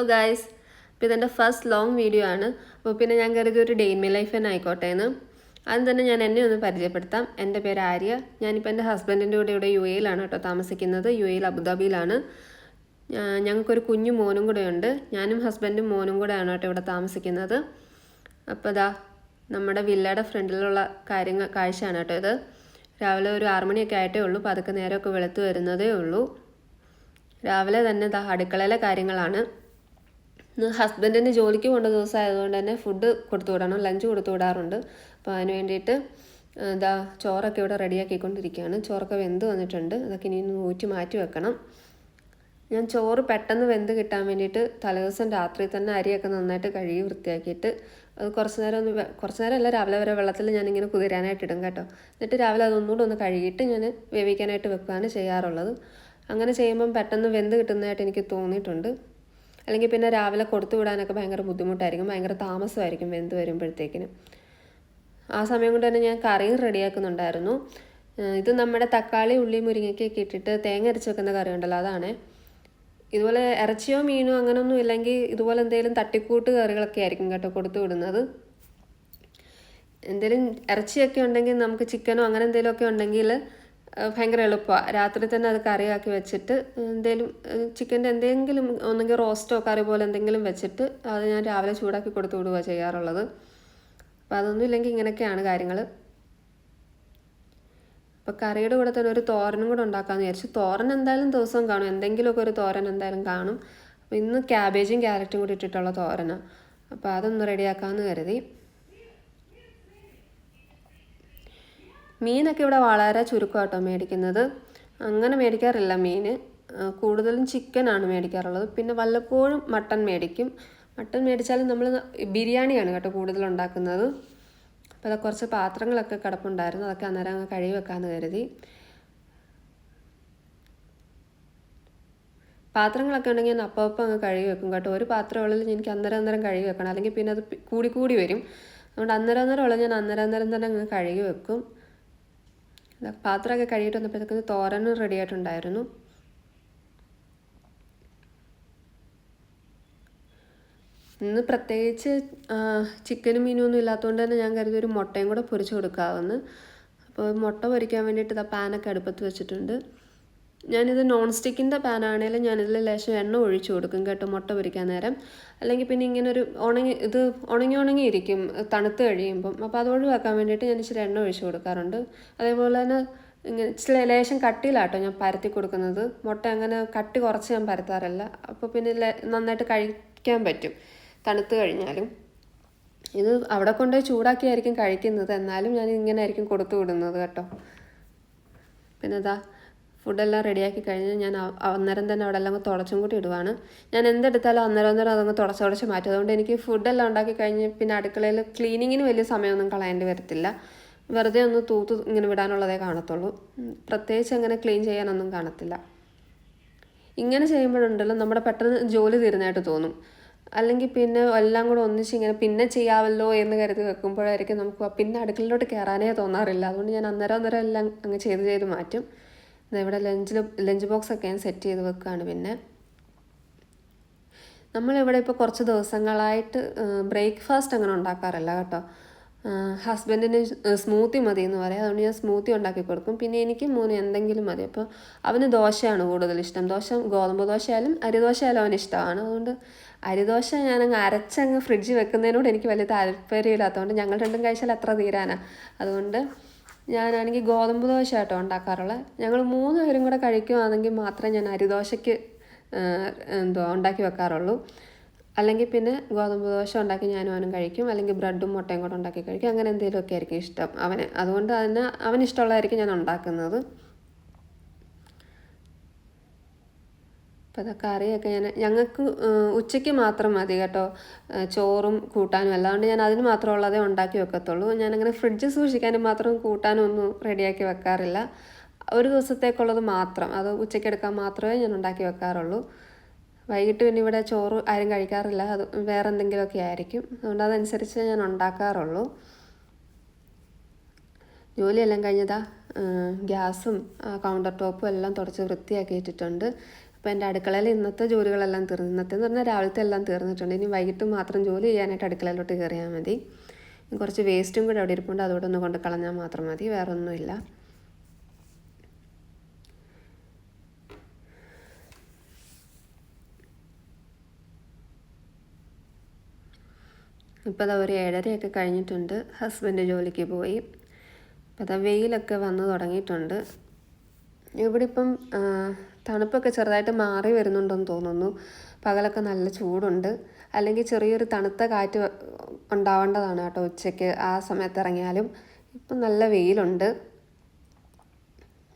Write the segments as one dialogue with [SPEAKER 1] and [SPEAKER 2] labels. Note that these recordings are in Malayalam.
[SPEAKER 1] ഹലോ ഗായ്സ് അപ്പോൾ ഇതെന്റെ ഫസ്റ്റ് ലോങ് വീഡിയോ ആണ്. അപ്പോൾ പിന്നെ ഞാൻ കരുതി ഒരു ഡേ ലൈഫ് തന്നെ ആയിക്കോട്ടെ എന്ന്. ആദ്യം തന്നെ ഞാൻ എന്നെ ഒന്ന് പരിചയപ്പെടുത്താം. എന്റെ പേര് ആര്യ. ഞാനിപ്പോൾ എന്റെ ഹസ്ബൻഡിന്റെ കൂടെ ഇവിടെ യു എയിലാണ് കേട്ടോ താമസിക്കുന്നത്. യു എയിൽ അബുദാബിയിലാണ്. ഞങ്ങൾക്കൊരു കുഞ്ഞു മോനും കൂടെ ഉണ്ട്. ഞാനും ഹസ്ബൻഡും മോനും കൂടെയാണ് കേട്ടോ ഇവിടെ താമസിക്കുന്നത്. അപ്പോൾ ഇതാ നമ്മുടെ വില്ലയുടെ ഫ്രണ്ടിലുള്ള കാര്യങ്ങൾ കാഴ്ചയാണ് കേട്ടോ ഇത്. രാവിലെ ഒരു ആറുമണിയൊക്കെ ആയിട്ടേ ഉള്ളൂ. പതുക്കെ നേരമൊക്കെ വെളുത്ത് വരുന്നതേ ഉള്ളൂ. രാവിലെ തന്നെ അടുക്കളയിലെ കാര്യങ്ങളാണ്. ഹസ്ബൻഡിന് ജോലിക്ക് പോകേണ്ട ദിവസം ആയതുകൊണ്ട് തന്നെ ഫുഡ് കൊടുത്തു വിടണം ലഞ്ച് കൊടുത്തു വിടാറുണ്ട്. അപ്പോൾ അതിന് വേണ്ടിയിട്ട് ഇതാ ചോറൊക്കെ ഇവിടെ റെഡിയാക്കിക്കൊണ്ടിരിക്കുകയാണ് ചോറൊക്കെ വെന്ത് വന്നിട്ടുണ്ട്. അതൊക്കെ ഇനി ഒന്ന് ഊറ്റി മാറ്റി വെക്കണം. ഞാൻ ചോറ് പെട്ടെന്ന് വെന്ത് കിട്ടാൻ വേണ്ടിയിട്ട് തലേദിവസം രാത്രി തന്നെ അരിയൊക്കെ നന്നായിട്ട് കഴുകി വൃത്തിയാക്കിയിട്ട് അത് കുറച്ച് നേരം ഒന്ന് കുറച്ച് നേരം അല്ല രാവിലെ വരെ വെള്ളത്തിൽ ഞാനിങ്ങനെ കുതിരാനായിട്ട് ഇടും കേട്ടോ. എന്നിട്ട് രാവിലെ അതൊന്നുകൂടെ ഒന്ന് കഴുകിയിട്ട് ഞാൻ വേവിക്കാനായിട്ട് വെക്കുകയാണ് ചെയ്യാറുള്ളത്. അങ്ങനെ ചെയ്യുമ്പം പെട്ടെന്ന് വെന്ത് കിട്ടുന്നതായിട്ട് എനിക്ക് തോന്നിയിട്ടുണ്ട്. അല്ലെങ്കിൽ പിന്നെ രാവിലെ കൊടുത്തു വിടാനൊക്കെ ഭയങ്കര ബുദ്ധിമുട്ടായിരിക്കും ഭയങ്കര താമസമായിരിക്കും വെന്ത് വരുമ്പോഴത്തേക്കിനും. ആ സമയം കൊണ്ട് തന്നെ ഞാൻ കറിയും റെഡിയാക്കുന്നുണ്ടായിരുന്നു. ഇത് നമ്മുടെ തക്കാളി ഉള്ളി മുരിങ്ങയ്ക്കൊക്കെ ഇട്ടിട്ട് തേങ്ങ അരച്ച് വെക്കുന്ന കറി ഉണ്ടല്ലോ അതാണ്. ഇതുപോലെ ഇറച്ചിയോ മീനോ അങ്ങനെയൊന്നും ഇല്ലെങ്കിൽ ഇതുപോലെ എന്തെങ്കിലും തട്ടിക്കൂട്ട് കറികളൊക്കെ ആയിരിക്കും കേട്ടോ കൊടുത്തു വിടുന്നത്. എന്തെങ്കിലും ഇറച്ചിയൊക്കെ ഉണ്ടെങ്കിൽ നമുക്ക് ചിക്കനോ അങ്ങനെ എന്തെങ്കിലുമൊക്കെ ഉണ്ടെങ്കിൽ ഭയങ്കര എളുപ്പമാണ് രാത്രി തന്നെ അത് കറിയാക്കി വെച്ചിട്ട് എന്തെങ്കിലും ചിക്കന്റെ എന്തെങ്കിലും ഒന്നെങ്കിൽ റോസ്റ്റോ കറി പോലെ എന്തെങ്കിലും വെച്ചിട്ട് അത് ഞാൻ രാവിലെ ചൂടാക്കി കൊടുത്തു വിടുക ചെയ്യാറുള്ളത്. അപ്പം അതൊന്നും ഇല്ലെങ്കിൽ ഇങ്ങനെയൊക്കെയാണ് കാര്യങ്ങൾ അപ്പോൾ കറിയുടെ കൂടെ തന്നെ ഒരു തോരനും കൂടെ ഉണ്ടാക്കാമെന്ന് വിചാരിച്ചു തോരൻ എന്തായാലും ദിവസവും കാണും. എന്തെങ്കിലുമൊക്കെ ഒരു തോരൻ എന്തായാലും കാണും. അപ്പോൾ ഇന്ന് ക്യാബേജും ക്യാരറ്റും കൂടി ഇട്ടിട്ടുള്ള തോരനാണ് അപ്പോൾ അതൊന്ന് റെഡിയാക്കാമെന്ന് കരുതി. മീനൊക്കെ ഇവിടെ വളരെ ചുരുക്കമാട്ടോ മേടിക്കുന്നത്. അങ്ങനെ മേടിക്കാറില്ല മീൻ കൂടുതലും ചിക്കനാണ് മേടിക്കാറുള്ളത്. പിന്നെ വല്ലപ്പോഴും മട്ടൺ മേടിക്കും. മട്ടൺ മേടിച്ചാലും നമ്മൾ ബിരിയാണിയാണ് കേട്ടോ കൂടുതൽ ഉണ്ടാക്കുന്നത്. അപ്പോൾ അത് കുറച്ച് പാത്രങ്ങളൊക്കെ കിടപ്പുണ്ടായിരുന്നു. അതൊക്കെ അന്നേരം അങ്ങ് കഴുകി വെക്കാമെന്ന് കരുതി. പാത്രങ്ങളൊക്കെ ഉണ്ടെങ്കിൽ ഞാൻ അപ്പം അപ്പം അങ്ങ് കഴുകി വെക്കും കേട്ടോ. ഒരു പാത്രം ഉള്ളിൽ എനിക്ക് അന്നേരം അന്നേരം കഴുകി വെക്കണം. അല്ലെങ്കിൽ പിന്നെ അത് കൂടി കൂടി വരും. അതുകൊണ്ട് അന്നേരം അന്നേരം ഉള്ളത് ഞാൻ അന്നേരം അന്നേരം തന്നെ അങ്ങ് കഴുകി വെക്കും. പാത്രമൊക്കെ കഴുകിയിട്ട് വന്നപ്പോഴത്തേക്ക് തോരനും റെഡി ആയിട്ടുണ്ടായിരുന്നു. ഇന്ന് പ്രത്യേകിച്ച് ചിക്കനും മീനും ഒന്നും ഇല്ലാത്തതുകൊണ്ട് തന്നെ ഞാൻ കരുതി ഒരു മുട്ടയും കൂടെ പൊരിച്ച് കൊടുക്കാമെന്ന്. അപ്പോൾ മുട്ട പൊരിക്കാൻ വേണ്ടിയിട്ട് ഇതാ പാനൊക്കെ അടുപ്പത്ത് വെച്ചിട്ടുണ്ട്. ഞാനിത് നോൺ സ്റ്റിക്കിന്റെ പാനാണെങ്കിലും ഞാനിതിൽ ലേശം എണ്ണ ഒഴിച്ചു കൊടുക്കും കേട്ടോ മുട്ട പൊരിക്കാൻ നേരം. അല്ലെങ്കിൽ പിന്നെ ഇങ്ങനെ ഒരു ഉണങ്ങി ഇത് ഉണങ്ങി ഉണങ്ങി ഇരിക്കും തണുത്ത് കഴിയുമ്പം. അപ്പോൾ അത് ഒഴിവാക്കാൻ വേണ്ടിയിട്ട് ഞാൻ ഇച്ചിരി എണ്ണ ഒഴിച്ചു കൊടുക്കാറുണ്ട്. അതേപോലെ തന്നെ ഇങ്ങനെ ഇച്ചിരി ലേശം കട്ടിയിലാട്ടോ ഞാൻ പരത്തി കൊടുക്കുന്നത്. മുട്ട അങ്ങനെ കട്ടി കുറച്ച് ഞാൻ പരത്താറില്ല. അപ്പോൾ പിന്നെ നന്നായിട്ട് കഴിക്കാൻ പറ്റും തണുത്ത് കഴിഞ്ഞാലും. ഇത് അവിടെ കൊണ്ടുപോയി ചൂടാക്കിയായിരിക്കും കഴിക്കുന്നത്. എന്നാലും ഞാൻ ഇങ്ങനെ ആയിരിക്കും കൊടുത്തു വിടുന്നത് കേട്ടോ. പിന്നെ ഇതാ ഫുഡെല്ലാം റെഡിയാക്കി കഴിഞ്ഞ് ഞാൻ അന്നേരം തന്നെ അവിടെ എല്ലാം തുടച്ചും കൂടി ഇടുവാണ്. ഞാൻ എന്തെടുത്താലും അന്നേരം അന്നേരം അതങ്ങ് തുടച്ച് തുടച്ച് മാറ്റും. അതുകൊണ്ട് എനിക്ക് ഫുഡെല്ലാം ഉണ്ടാക്കി കഴിഞ്ഞ് പിന്നെ അടുക്കളയിൽ ക്ലീനിങ്ങിന് വലിയ സമയമൊന്നും കളയേണ്ടി വരത്തില്ല. വെറുതെ ഒന്ന് തൂത്ത് ഇങ്ങനെ വിടാനുള്ളതേ കാണത്തുള്ളൂ. പ്രത്യേകിച്ച് അങ്ങനെ ക്ലീൻ ചെയ്യാനൊന്നും കാണത്തില്ല. ഇങ്ങനെ ചെയ്യുമ്പോഴുണ്ടല്ലോ നമ്മുടെ പെട്ടെന്ന് ജോലി തീരുന്നതായിട്ട് തോന്നും. അല്ലെങ്കിൽ പിന്നെ എല്ലാം കൂടെ ഒന്നിച്ച് ഇങ്ങനെ പിന്നെ ചെയ്യാമല്ലോ എന്ന് കരുതി വെക്കുമ്പോഴായിരിക്കും നമുക്ക് പിന്നെ അടുക്കളയിലോട്ട് കയറാനേ തോന്നാറില്ല. അതുകൊണ്ട് ഞാൻ അന്നേരം അന്നേരം എല്ലാം അങ്ങ് ചെയ്ത് ചെയ്ത് മാറ്റും. ഇവിടെ ലഞ്ച് ലഞ്ച് ബോക്സ് ഒക്കെ ഞാൻ സെറ്റ് ചെയ്ത് വെക്കുകയാണ് പിന്നെ. നമ്മളിവിടെ ഇപ്പോൾ കുറച്ച് ദിവസങ്ങളായിട്ട് ബ്രേക്ക്ഫാസ്റ്റ് അങ്ങനെ ഉണ്ടാക്കാറില്ല കേട്ടോ. ഹസ്ബൻഡിന് സ്മൂത്തി മതി എന്ന് പറയാം. അതുകൊണ്ട് ഞാൻ സ്മൂത്തി ഉണ്ടാക്കി കൊടുക്കും. പിന്നെ എനിക്ക് മൂന്ന് എന്തെങ്കിലും മതി. അപ്പോൾ അവന് ദോശയാണ് കൂടുതൽ ഇഷ്ടം. ദോശ ഗോതമ്പ് ദോശ ആയാലും അരിദോശ ആയാലും അവന് ഇഷ്ടമാണ്. അതുകൊണ്ട് അരിദോശ ഞാനങ്ങ് അരച്ചങ്ങ് ഫ്രിഡ്ജിൽ വെക്കുന്നതിനോട് എനിക്ക് വലിയ താല്പര്യമില്ലാത്തതുകൊണ്ട് ഞങ്ങൾ രണ്ടും കഴിച്ചാൽ അത്ര തീരാനാണ് അതുകൊണ്ട് ഞാനാണെങ്കിൽ ഗോതമ്പ് ദോശ കേട്ടോ ഉണ്ടാക്കാറുള്ളത് ഞങ്ങൾ മൂന്ന് പേരും കൂടെ കഴിക്കുവാണെങ്കിൽ മാത്രമേ ഞാൻ അരിദോശയ്ക്ക് എന്തോ ഉണ്ടാക്കി വെക്കാറുള്ളൂ. അല്ലെങ്കിൽ പിന്നെ ഗോതമ്പ് ദോശ ഉണ്ടാക്കി ഞാനും അവനും കഴിക്കും. അല്ലെങ്കിൽ ബ്രെഡും മുട്ടയും കൂടെ ഉണ്ടാക്കി കഴിക്കും. അങ്ങനെ എന്തെങ്കിലുമൊക്കെ ആയിരിക്കും ഇഷ്ടം. അവന് അതുകൊണ്ട് തന്നെ അവന് ഇഷ്ടമുള്ളതായിരിക്കും ഞാൻ ഉണ്ടാക്കുന്നത്. അപ്പോൾ അതൊക്കെ കറിയൊക്കെ ഞാൻ ഞങ്ങൾക്ക് ഉച്ചയ്ക്ക് മാത്രം മതി കേട്ടോ. ചോറും കൂട്ടാനും അല്ലാണ്ട് ഞാൻ അതിന് മാത്രമുള്ളതേ ഉണ്ടാക്കി വെക്കത്തുള്ളൂ. ഞാനങ്ങനെ ഫ്രിഡ്ജ് സൂക്ഷിക്കാനും മാത്രം കൂട്ടാനും ഒന്നും റെഡിയാക്കി വെക്കാറില്ല. ഒരു ദിവസത്തേക്കുള്ളത് മാത്രം. അത് ഉച്ചയ്ക്ക് എടുക്കാൻ മാത്രമേ ഞാൻ ഉണ്ടാക്കി വെക്കാറുള്ളൂ. വൈകിട്ട് പിന്നെ ഇവിടെ ചോറ് ആരും കഴിക്കാറില്ല. അത് വേറെ എന്തെങ്കിലുമൊക്കെ ആയിരിക്കും. അതുകൊണ്ട് അതനുസരിച്ച് ഞാൻ ഉണ്ടാക്കാറുള്ളൂ. ജോലിയെല്ലാം കഴിഞ്ഞതാ ഗ്യാസും കൗണ്ടർ ടോപ്പും എല്ലാം തുടച്ച് വൃത്തിയാക്കി ഇട്ടിട്ടുണ്ട് അപ്പോൾ എന്റെ അടുക്കളയിൽ ഇന്നത്തെ ജോലികളെല്ലാം തീർന്നു. ഇന്നത്തെ എന്ന് പറഞ്ഞാൽ രാവിലത്തെ എല്ലാം തീർന്നിട്ടുണ്ട്. ഇനി വൈകിട്ട് മാത്രം ജോലി ചെയ്യാനായിട്ട് അടുക്കളയിലോട്ട് കയറിയാൽ മതി. കുറച്ച് വേസ്റ്റും കൂടെ അവിടെ ഇരിപ്പുണ്ട്. അതോടെ ഒന്ന് കൊണ്ട് കളഞ്ഞാൽ മാത്രം മതി. വേറെ ഒന്നുമില്ല ഇപ്പോൾ അതാ ഒരു ഏഴരയൊക്കെ കഴിഞ്ഞിട്ടുണ്ട്. ഹസ്ബൻഡ് ജോലിക്ക് പോയി. അപ്പോൾ അതാ വെയിലൊക്കെ വന്നു തുടങ്ങിയിട്ടുണ്ട്. ഇവിടെ ഇപ്പം തണുപ്പൊക്കെ ചെറുതായിട്ട് മാറി വരുന്നുണ്ടെന്ന് തോന്നുന്നു. പകലൊക്കെ നല്ല ചൂടുണ്ട്. അല്ലെങ്കിൽ ചെറിയൊരു തണുത്ത കാറ്റ് ഉണ്ടാവേണ്ടതാണ് കേട്ടോ ഉച്ചയ്ക്ക്. ആ സമയത്ത് ഇറങ്ങിയാലും ഇപ്പം നല്ല വെയിലുണ്ട്.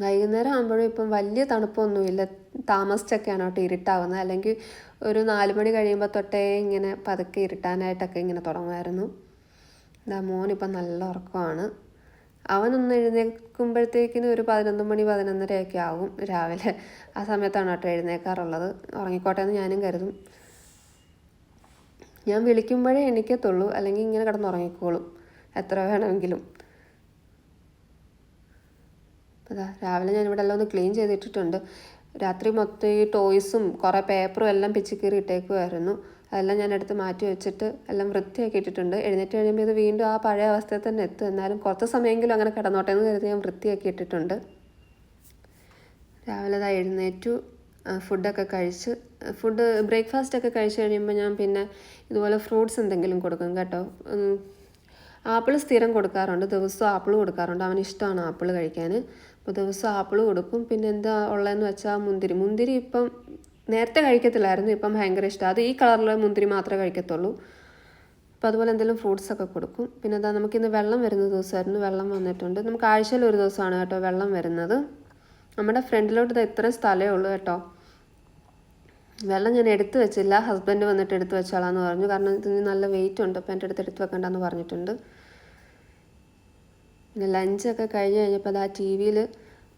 [SPEAKER 1] വൈകുന്നേരം ആകുമ്പോഴും ഇപ്പം വലിയ തണുപ്പൊന്നുമില്ല. താമസിച്ചൊക്കെയാണ് കേട്ടോ ഇരുട്ടാവുന്നത്. അല്ലെങ്കിൽ ഒരു നാല് മണി കഴിയുമ്പോൾ തൊട്ടേ ഇങ്ങനെ പതുക്കെ ഇരുട്ടാനായിട്ടൊക്കെ ഇങ്ങനെ തുടങ്ങുമായിരുന്നു. മോനിപ്പം നല്ല ഉറക്കമാണ്. അവനൊന്ന് എഴുന്നേൽക്കുമ്പോഴത്തേക്കിനും ഒരു പതിനൊന്ന് മണി പതിനൊന്നരയൊക്കെ ആകും രാവിലെ. ആ സമയത്താണ് കേട്ടോ എഴുന്നേൽക്കാറുള്ളത് ഉറങ്ങിക്കോട്ടെ എന്ന് ഞാനും കരുതും. ഞാൻ വിളിക്കുമ്പോഴേ എണീക്കത്തുള്ളൂ. അല്ലെങ്കിൽ ഇങ്ങനെ കിടന്നുറങ്ങിക്കോളും എത്ര വേണമെങ്കിലും. അതാ രാവിലെ ഞാൻ ഇവിടെ എല്ലാം ഒന്ന് ക്ലീൻ ചെയ്തിട്ടിട്ടുണ്ട്. രാത്രി മൊത്തം ഈ ടോയ്സും കുറേ പേപ്പറും എല്ലാം പിച്ചിക്കീറി ഇട്ടേക്കുമായിരുന്നു അതെല്ലാം ഞാൻ എടുത്ത് മാറ്റി വെച്ചിട്ട് എല്ലാം വൃത്തിയാക്കി ഇട്ടിട്ടുണ്ട്. എഴുന്നേറ്റ് കഴിയുമ്പോൾ ഇത് വീണ്ടും ആ പഴയ അവസ്ഥയിൽ തന്നെ എത്തും. എന്നാലും കുറച്ച് സമയമെങ്കിലും അങ്ങനെ കിടന്നോട്ടെ എന്ന് കരുതി ഞാൻ വൃത്തിയാക്കി ഇട്ടിട്ടുണ്ട്. രാവിലെ ഇതാ എഴുന്നേറ്റു. ഫുഡൊക്കെ കഴിച്ച്. ഫുഡ് ബ്രേക്ക്ഫാസ്റ്റ് ഒക്കെ കഴിച്ച് കഴിയുമ്പോൾ ഞാൻ പിന്നെ ഇതുപോലെ ഫ്രൂട്ട്സ് എന്തെങ്കിലും കൊടുക്കും കേട്ടോ. ആപ്പിൾ സ്ഥിരം കൊടുക്കാറുണ്ട്. ദിവസവും ആപ്പിൾ കൊടുക്കാറുണ്ട്. അവന് ഇഷ്ടമാണ് ആപ്പിൾ കഴിക്കാൻ. അപ്പോൾ ദിവസവും ആപ്പിൾ കൊടുക്കും. പിന്നെ എന്താ ഉള്ളതെന്ന് വെച്ചാൽ മുന്തിരി. മുന്തിരി ഇപ്പം നേരത്തെ കഴിക്കത്തില്ലായിരുന്നു ഇപ്പം ഭയങ്കര ഇഷ്ടം. അത് ഈ കളറിലെ മുന്തിരി മാത്രമേ കഴിക്കത്തുള്ളൂ. അപ്പോൾ അതുപോലെ എന്തെങ്കിലും ഫ്രൂട്ട്സ് ഒക്കെ കൊടുക്കും. പിന്നെ എന്താ നമുക്കിന്ന് വെള്ളം വരുന്ന ദിവസമായിരുന്നു. വെള്ളം വന്നിട്ടുണ്ട്. നമുക്ക് ആഴ്ചയിൽ ഒരു ദിവസമാണ് കേട്ടോ വെള്ളം വരുന്നത്. നമ്മുടെ ഫ്രണ്ടിലോട്ട് ഇത് ഇത്രയും സ്ഥലമേ ഉള്ളൂ കേട്ടോ. വെള്ളം ഞാൻ എടുത്തു വെച്ചില്ല. ഹസ്ബൻഡ് വന്നിട്ട് എടുത്തു വെച്ചോളാന്ന് പറഞ്ഞു. കാരണം ഇതിന് നല്ല വെയിറ്റ് ഉണ്ട്. അപ്പോൾ എന്റെ അടുത്ത് എടുത്ത് വെക്കണ്ടെന്ന് പറഞ്ഞിട്ടുണ്ട്. പിന്നെ ലഞ്ചൊക്കെ കഴിഞ്ഞ് കഴിഞ്ഞപ്പോൾ അത് ആ ടി വിയിൽ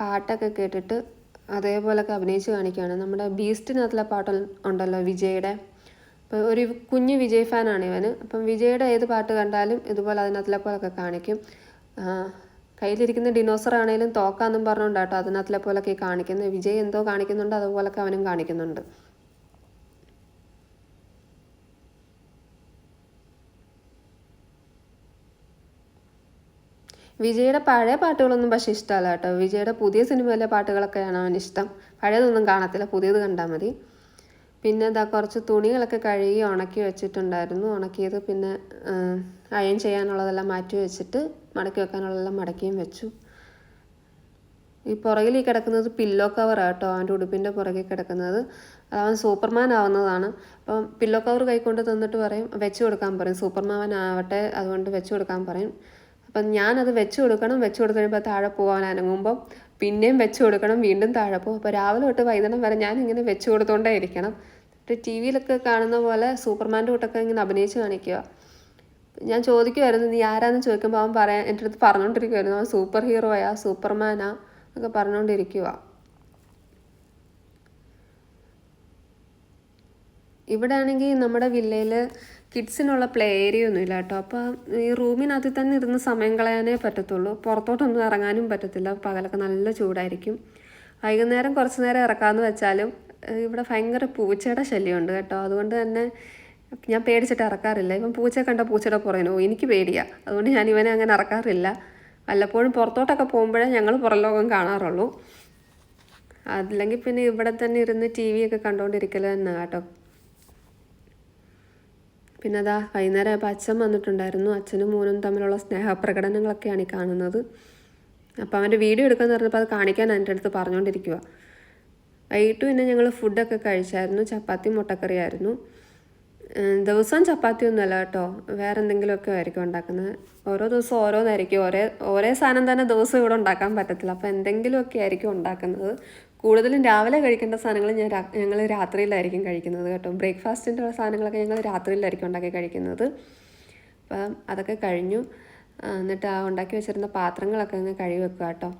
[SPEAKER 1] പാട്ടൊക്കെ കേട്ടിട്ട് അതേപോലൊക്കെ അഭിനയിച്ച് കാണിക്കുകയാണ്. നമ്മുടെ ബീസ്റ്റിനകത്തുള്ള പാട്ട് ഉണ്ടല്ലോ വിജയുടെ. അപ്പോൾ ഒരു കുഞ്ഞ് വിജയ് ഫാനാണ് ഇവന്. അപ്പം വിജയുടെ ഏത് പാട്ട് കണ്ടാലും ഇതുപോലെ അതിനകത്തിലെ പോലൊക്കെ കാണിക്കും. കയ്യിലിരിക്കുന്ന ഡിനോസർ ആണെങ്കിലും തോക്കാന്നും പറഞ്ഞുകൊണ്ടാട്ടോ അതിനകത്തിലെ പോലൊക്കെ കാണിക്കുന്നത്. വിജയ് എന്തോ കാണിക്കുന്നുണ്ട് അതുപോലൊക്കെ അവനും കാണിക്കുന്നുണ്ട്. വിജയുടെ പഴയ പാട്ടുകളൊന്നും പക്ഷേ ഇഷ്ടമല്ല കേട്ടോ. വിജയുടെ പുതിയ സിനിമയിലെ പാട്ടുകളൊക്കെയാണ് അവൻ ഇഷ്ടം. പഴയതൊന്നും കാണത്തില്ല. പുതിയത് കണ്ടാൽ മതി. പിന്നെ ഇതാ കുറച്ച് തുണികളൊക്കെ കഴുകി ഉണക്കി വെച്ചിട്ടുണ്ടായിരുന്നു. ഉണക്കിയത് പിന്നെ അയൺ ചെയ്യാനുള്ളതെല്ലാം മാറ്റി വെച്ചിട്ട് മടക്കി വെക്കാനുള്ളതെല്ലാം മടക്കിയും വെച്ചു. ഈ പുറകിൽ ഈ കിടക്കുന്നത് പില്ലോ കവർ കേട്ടോ. അവന്റെ ഉടുപ്പിന്റെ പുറകിൽ കിടക്കുന്നത്. അതവൻ സൂപ്പർമാൻ ആവുന്നതാണ്. അപ്പം പില്ലോ കവർ കൈക്കൊണ്ട് തന്നിട്ട് പറയും വെച്ച് കൊടുക്കാൻ പറയും. സൂപ്പർമാൻ ആവട്ടെ അതുകൊണ്ട് വെച്ച് കൊടുക്കാൻ പറയും. അപ്പം ഞാനത് വെച്ച് കൊടുക്കണം വെച്ച് കൊടുത്ത് കഴിയുമ്പോൾ താഴെ പോകാൻ അനങ്ങുമ്പം പിന്നെയും വെച്ച് കൊടുക്കണം വീണ്ടും താഴെ പോകും അപ്പോൾ രാവിലെ തൊട്ട് വൈകുന്നേരം വരെ ഞാൻ ഇങ്ങനെ വെച്ച് കൊടുത്തോണ്ടേ ഇരിക്കണം. എന്നിട്ട് ടി വിയിലൊക്കെ കാണുന്ന പോലെ സൂപ്പർമാന്റെ കൂട്ടൊക്കെ ഇങ്ങനെ അഭിനയിച്ച് കാണിക്കുക. ഞാൻ ചോദിക്കുമായിരുന്നു നീ ആരാന്ന്? ചോദിക്കുമ്പോൾ അവൻ പറയാൻ എന്റെ അടുത്ത് പറഞ്ഞുകൊണ്ടിരിക്കുമായിരുന്നു അവൻ സൂപ്പർ ഹീറോയാ സൂപ്പർമാനാ എന്നൊക്കെ പറഞ്ഞുകൊണ്ടിരിക്കുക ഇവിടെ ആണെങ്കിൽ നമ്മുടെ വില്ലയിൽ കിഡ്സിനുള്ള പ്ലേ ഏരിയ ഒന്നുമില്ല കേട്ടോ. അപ്പോൾ ഈ റൂമിനകത്ത് തന്നെ ഇരുന്ന് സമയം കളയാനേ പറ്റത്തുള്ളൂ. പുറത്തോട്ടൊന്നും ഇറങ്ങാനും പറ്റത്തില്ല. പകലൊക്കെ നല്ല ചൂടായിരിക്കും. വൈകുന്നേരം കുറച്ച് നേരം ഇറക്കാമെന്ന് വെച്ചാലും ഇവിടെ ഭയങ്കര പൂച്ചയുടെ ശല്യമുണ്ട് കേട്ടോ. അതുകൊണ്ട് തന്നെ ഞാൻ പേടിച്ചിട്ട് ഇറക്കാറില്ല. ഇപ്പം പൂച്ച കണ്ട പൂച്ചയുടെ പുറകിനോ എനിക്ക് പേടിയാ. അതുകൊണ്ട് ഞാൻ ഇവനെ അങ്ങനെ ഇറക്കാറില്ല. വല്ലപ്പോഴും പുറത്തോട്ടൊക്കെ പോകുമ്പോഴേ ഞങ്ങൾ പുറം ലോകം കാണാറുള്ളൂ. അല്ലെങ്കിൽ പിന്നെ ഇവിടെ തന്നെ ഇരുന്ന് ടി വി ഒക്കെ കണ്ടുകൊണ്ടിരിക്കൽ തന്നെ കേട്ടോ. പിന്നെ അതാ വൈകുന്നേരം ആയപ്പോൾ അച്ഛൻ വന്നിട്ടുണ്ടായിരുന്നു. അച്ഛനും മോനും തമ്മിലുള്ള സ്നേഹപ്രകടനങ്ങളൊക്കെയാണ് ഈ കാണുന്നത്. അപ്പോൾ അവന്റെ വീഡിയോ എടുക്കാൻ പറഞ്ഞപ്പോൾ അത് കാണിക്കാൻ എന്റെ അടുത്ത് പറഞ്ഞുകൊണ്ടിരിക്കുക വൈകിട്ട് പിന്നെ ഞങ്ങൾ ഫുഡൊക്കെ കഴിച്ചായിരുന്നു. ചപ്പാത്തി മുട്ടക്കറി ആയിരുന്നു. ദിവസവും ചപ്പാത്തി ഒന്നുമല്ല കേട്ടോ. വേറെ എന്തെങ്കിലുമൊക്കെ ആയിരിക്കും ഉണ്ടാക്കുന്നത്. ഓരോ ദിവസം ഓരോന്നായിരിക്കും. ഒരേ ഒരേ സാധനം തന്നെ ദിവസം ഇവിടെ ഉണ്ടാക്കാൻ പറ്റത്തില്ല. അപ്പോൾ എന്തെങ്കിലുമൊക്കെ ആയിരിക്കും ഉണ്ടാക്കുന്നത്. കൂടുതലും രാവിലെ കഴിക്കേണ്ട സാധനങ്ങൾ ഞാൻ ഞങ്ങൾ രാത്രിയിലായിരിക്കും കഴിക്കുന്നത് കേട്ടോ. ബ്രേക്ക്ഫാസ്റ്റിന്റെ സാധനങ്ങളൊക്കെ ഞങ്ങൾ രാത്രിയിലായിരിക്കും ഉണ്ടാക്കി കഴിക്കുന്നത്. അപ്പം അതൊക്കെ കഴിഞ്ഞു. എന്നിട്ട് ആ ഉണ്ടാക്കി വെച്ചിരുന്ന പാത്രങ്ങളൊക്കെ അങ്ങ് കഴുകി വെക്കുക കേട്ടോ.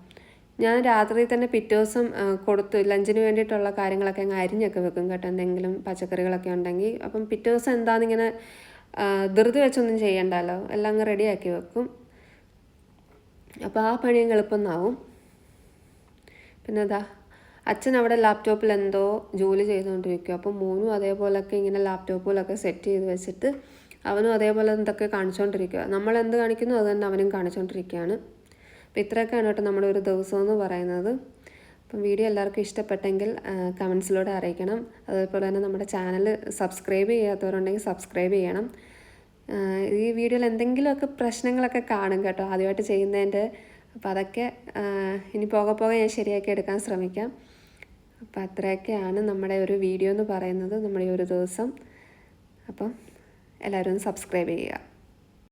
[SPEAKER 1] ഞാൻ രാത്രി തന്നെ പിറ്റേ ദിവസം കൊടുത്തു ലഞ്ചിന് വേണ്ടിയിട്ടുള്ള കാര്യങ്ങളൊക്കെ അങ്ങ് അരിഞ്ഞൊക്കെ വെക്കും കേട്ടോ. എന്തെങ്കിലും പച്ചക്കറികളൊക്കെ ഉണ്ടെങ്കിൽ. അപ്പം പിറ്റേ ദിവസം എന്താണെന്നിങ്ങനെ ധൃതി വെച്ചൊന്നും ചെയ്യണ്ടല്ലോ. എല്ലാം അങ്ങ് റെഡിയാക്കി വെക്കും. അപ്പോൾ ആ പണി അങ്ങ് എളുപ്പമെന്നാവും പിന്നെ അതാ അച്ഛൻ അവിടെ ലാപ്ടോപ്പിൽ എന്തോ ജോലി ചെയ്തുകൊണ്ടിരിക്കും അപ്പോൾ മോനും അതേപോലൊക്കെ ഇങ്ങനെ ലാപ്ടോപ്പുകളൊക്കെ സെറ്റ് ചെയ്ത് വെച്ചിട്ട് അവനും അതേപോലെ എന്തൊക്കെ കാണിച്ചുകൊണ്ടിരിക്കുക നമ്മൾ എന്ത് കാണിക്കുന്നു അത് തന്നെ അവനും കാണിച്ചുകൊണ്ടിരിക്കുകയാണ് അപ്പോൾ ഇത്രയൊക്കെയാണ് കേട്ടോ നമ്മുടെ ഒരു ദിവസം എന്ന് പറയുന്നത്. അപ്പം വീഡിയോ എല്ലാവർക്കും ഇഷ്ടപ്പെട്ടെങ്കിൽ കമൻസിലൂടെ അറിയിക്കണം. അതേപോലെ തന്നെ നമ്മുടെ ചാനൽ സബ്സ്ക്രൈബ് ചെയ്യാത്തവരുണ്ടെങ്കിൽ സബ്സ്ക്രൈബ് ചെയ്യണം. ഈ വീഡിയോയിൽ എന്തെങ്കിലുമൊക്കെ പ്രശ്നങ്ങളൊക്കെ കാണും കേട്ടോ ആദ്യമായിട്ട് ചെയ്യുന്നതിന്റെ. അപ്പോൾ അതൊക്കെ ഇനി പോകെ പോകെ ഞാൻ ശരിയാക്കി എടുക്കാൻ ശ്രമിക്കാം. അപ്പോൾ അത്രയൊക്കെയാണ് നമ്മുടെ ഒരു വീഡിയോ എന്ന് പറയുന്നത് നമ്മുടെ ഈ ഒരു ദിവസം. അപ്പം എല്ലാവരും സബ്സ്ക്രൈബ് ചെയ്യുക.